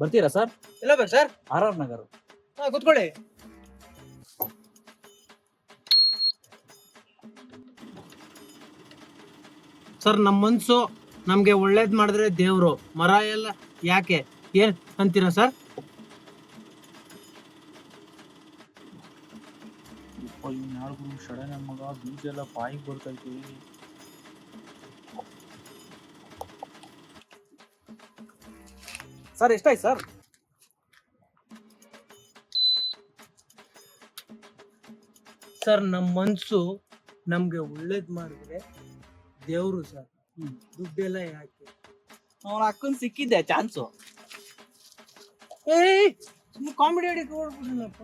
ಬರ್ತೀರಾ ಸರ್? ಎಲ್ಲ ಬರ್ ಸರ್. R R Nagar. ಕುತ್ಕೊಳ್ಳಿ ಕೂತ್ಕೊಳ್ಳಿ. ಸರ್ ನಮ್ಮ ಮನ್ಸು ನಮ್ಗೆ ಒಳ್ಳೇದ್ ಮಾಡಿದ್ರೆ ದೇವ್ರು. ಮರ ಎಲ್ಲ ಯಾಕೆ? ಏನ್ ಅಂತೀರಾ ಸರ್? ಯಾರಿಗೂ ಶಡೆ ನನ್ನ ಮಗ ಬೀಜ ಎಲ್ಲ ಬಾಯಿಗೆ ಬರ್ತೈತಿ ಸರ್ ಎಷ್ಟಾಯ್ತು ಸರ್ ಸರ್ ನಮ್ಮ ಮನಸ್ಸು ನಮಗೆ ಒಳ್ಳೇದು ಮಾಡಿದ್ರೆ ದೇವರು ಸರ್ ದುಡ್ಡೆಲ್ಲ ಯಾಕೆ? ಅವ್ರ ಅಕ್ಕನ ಸಿಕ್ಕಿದ್ದೆ ಚಾನ್ಸು ಏಯ್! ಕಾಮಿಡಿ ಆಡಿ ನೋಡ್ಬಿಡಲಪ್ಪ